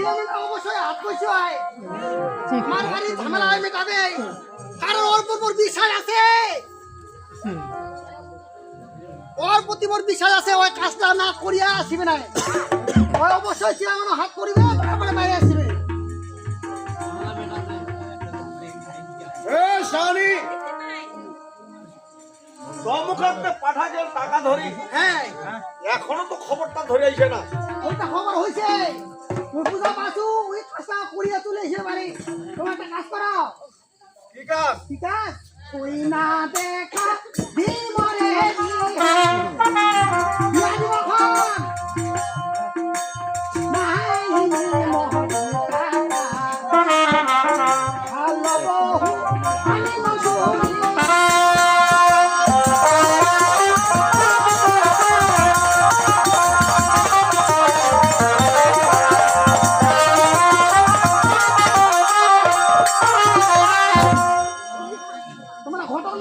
অবশ্যই কইছে হয়। আমার বাড়ি ঝামেলা হয় মেটাবে কারণ ওর উপর মোর আছে ওর প্রতি মোর বিশ্বাস আছে ওই কাজটা না করিয়া আসিবে না ওই অবশ্যই চেয়ারম্যান হাত করিবে তারপরে বাইরে আসিবে এ শানি পাঠা যে টাকা ধরি হ্যাঁ এখনও তো খবরটা ধরে আইছে না। ওইটা খবর তুই পূজা পাসু ওই কাজটা করিয়া তুলে এসে বাড়ি। তোমার একটা কাজ করো কি কাজ? কি কাজ? তুই না দেখা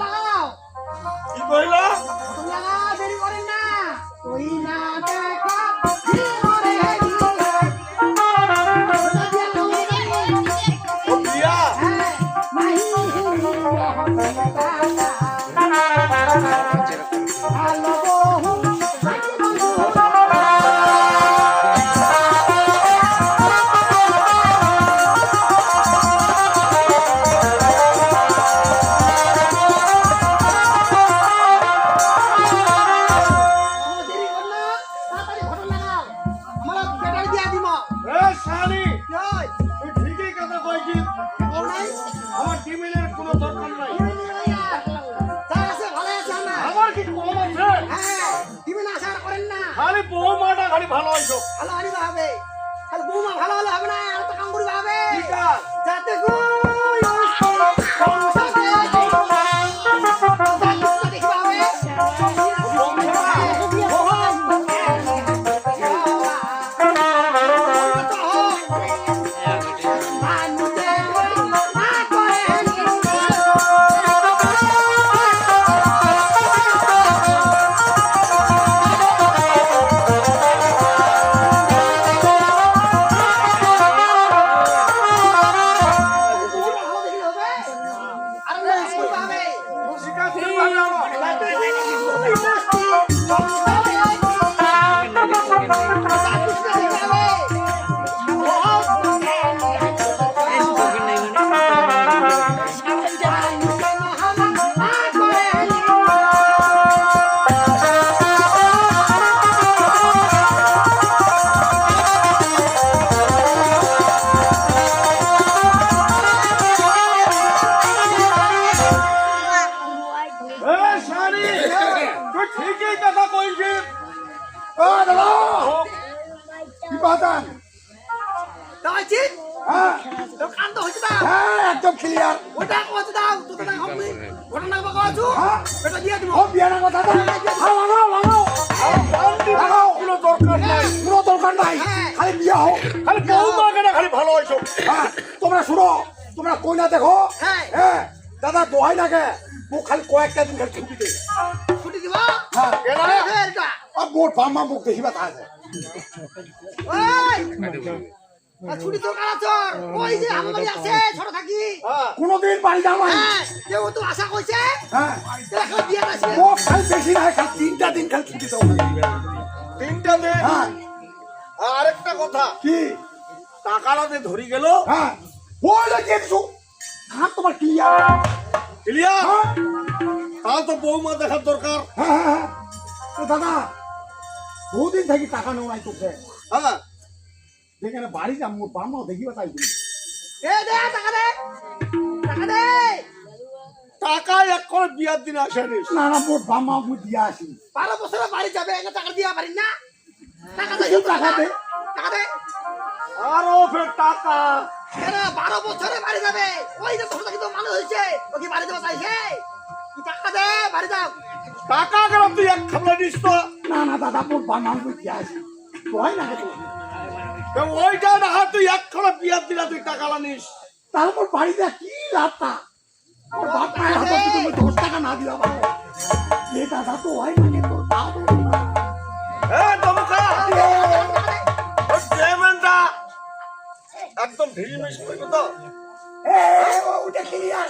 লাগাও কি কইলা? লাগাও দেরি করেন না। তুই না বউ ভালো হইছো? ভালো হইছো ভালো হলে হবে না আর তো কাম করবে ভাবে। যাতে গো কি বাতান হ্যাঁ। হ্যাঁ একদম ক্লিয়ার হ্যাঁ। ও বিয়ানা কথা তো হ্যাঁ লাগাও লাগাও লাগাও কোনো দরকার নাই। কোনো দরকার নাই। খালি বিয়া হোক খালি বউ মাকে না খালি ভালো হইছো হ্যাঁ তোমরা শুনো। তোমরা কইনা দেখো। হ্যাঁ। হ্যাঁ দাদা দোহাই লাগে মোক খালি কয়েকটা দিন খালি ছুটি দে হ্যাঁ। এটা। আর মোর বাম্মা মুখ দেখিবা তা ছুটি তো কোনোদিন বাড়ি যাও আশা করছে? হ্যাঁ। বেশি খালি তিনটা দিন খালি ছুটি দাও তিনটা দে হ্যাঁ। আরেকটা কথা। কি? টাকাটা যে ধরি গেল? হ্যাঁ। বলে কিছু। হ্যাঁ তোমার ক্লিয়ার ক্লিয়ার হ্যাঁ। তাহলে তো বৌমা দেখার দরকার। হ্যাঁ হ্যাঁ হ্যাঁ। দাদা বহুদিন থাকি টাকা নেওয়া নাই তোকে হ্যাঁ যেখানে বাড়ি যাম মোর বাম্মাও দেখিবা তাই তুমি দে দে টাকা দে টাকা দে। টাকা এক করে বিয়ার দিন আসেনি না। না মোর বাম্মা মুই দিয়া আসি। বারো বছরে বাড়ি যাবে এত টাকা দিয়া পারি না। টাকা দে টাকা দে? টাকা দে। আরও ফের টাকা। কেন বারো বছরে বাড়ি যাবে। ওই যে ছোট থাকি তো মানুষ হয়েছে ও কি বাড়ি যাবে চাইছে। তুই টাকা দে বাড়ি যাও। টাকা কেন তুই এক খাবলা নিস তো? না না দাদা মোর মুই দিয়া আসি ভয় না ওইটা না তুই এক খাবলা বিয়ার দিলা তুই টাকা নিস মোর বাড়িতে কি বাপ মায়ের হাতে দশ টাকা না দিলাম এ দাদা তো হয় না তোর তাও তো না। এ দমকা! টাকা দে ওই চেয়ারম্যানটা একদম ঢিলিমিশ করবে তো। এ, ও উঠে ক্লিয়ার আসলে কি আর?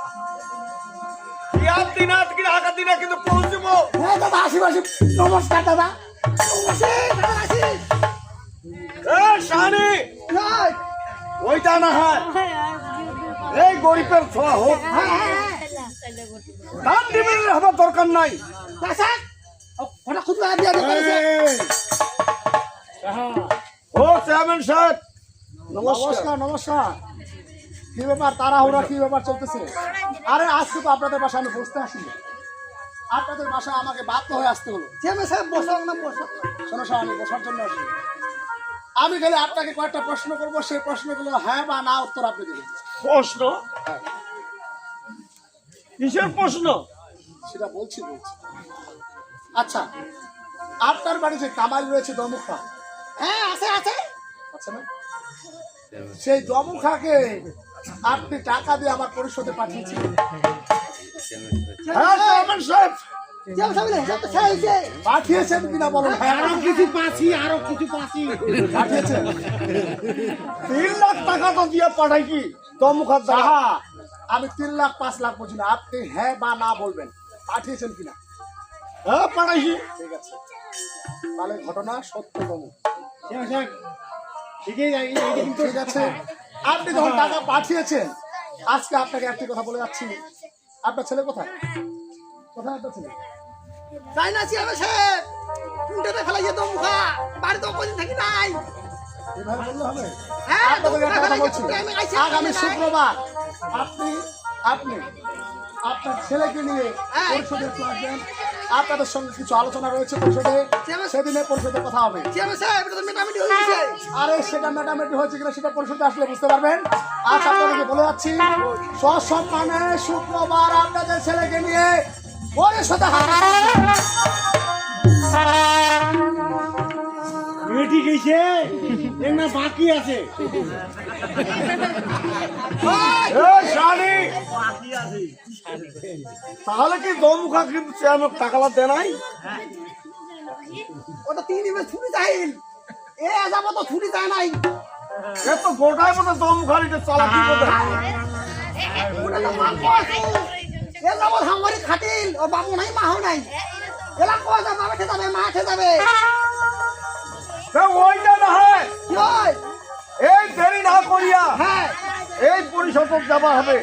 দিন আজকে আগা দিনে কিন্তু পৌঁছবো। হ্যাঁ দাদা আসি আসি। নমস্কার দাদা। ওইটা না হয়। এই গরিবের ছোঁয়া হোক। দান দিবেন হবার দরকার নাই। ও চেয়ারম্যান সাহেব নমস্কার নমস্কার। কি ব্যাপার? তাড়াহুড়া কি ব্যাপার চলতেছে? আরে আজকে তো আপনাদের বাসায় আমি বসতে আসিনি। আপনাদের বাসায় আমাকে বাধ্য হয়ে আসতে হলো। শোনো শোনো, আমি বসার জন্য আসি আমি গেলে আপনাকে কয়েকটা প্রশ্ন করব সেই প্রশ্নগুলো হ্যাঁ বা না উত্তর আপনি দেবেন। প্রশ্ন? কিসের প্রশ্ন? সেটা বলছি বলছি। আচ্ছা আপনার বাড়িতে কামাই রয়েছে দমুখা? হ্যাঁ আছে আছে। আচ্ছা না? সেই দমুখাকে আপনি টাকা দিয়ে আমার পরিশোধে পাঠিয়েছেন। হ্যাঁ সাহেব। পাঠিয়েছেন কিনা বলুন আরও কিছু পাচ্ছি আরও কিছু পাচ্ছি পাঠিয়েছেন। তিন লাখ টাকা তো দিয়ে আমি তিন লাখ পাঁচ লাখ বুঝি না আপনি হ্যাঁ বা না বলবেন। পাঠিয়েছেন কিনা? হ্যাঁ পাঠাইছি ঠিক আছে। তাহলে ঘটনা সত্য দমু ঠিক আছে। আপনি যখন টাকা পাঠিয়েছেন আজকে আপনাকে একটি কথা বলে যাচ্ছি। আপনার ছেলে কোথায়? কোথায় আপনার ছেলে? এভাবে বললে হবে? হ্যাঁ, আপনাদের একটা কথা বলছি। আমি আইছি, আগামী আমি শুক্রবার আপনি আপনি আপনার ছেলেকে নিয়ে হ্যাঁ। পরিষদে একটু আসবেন আপনাদের সঙ্গে কিছু আলোচনা রয়েছে পরিষদে। সেদিনে পরিষদে কথা হবে। আরে সেটা মেটামেটি হয়েছে কিনা সেটা পরিষদে আসলে বুঝতে পারবেন। আজ আপনাদেরকে বলে যাচ্ছি সসম্মানে শুক্রবার আপনাদের ছেলেকে নিয়ে পরিষদে হাজির গেছে। না বাকি আছে। তাহলে কি দমুখা কিন্তু চেয়ারম্যান টাকা দেয় নাই? ওটা তিন দিনের ছুটি যাইল এ যাব তো ছুটি যায় নাই। এ তো গোটায় মতো দমুখারিতে চালাকি করে? ওটা তো মাল কইছো এ যাব হামারি খাটিল। ও বাবু নাই মাও নাই। এলা কয় যা বাবাতে যাবে মাঠে যাবে ওইটা না হয়। এই দেরি না করিয়া হ্যাঁ। এই পরিষদ যাবা হবে।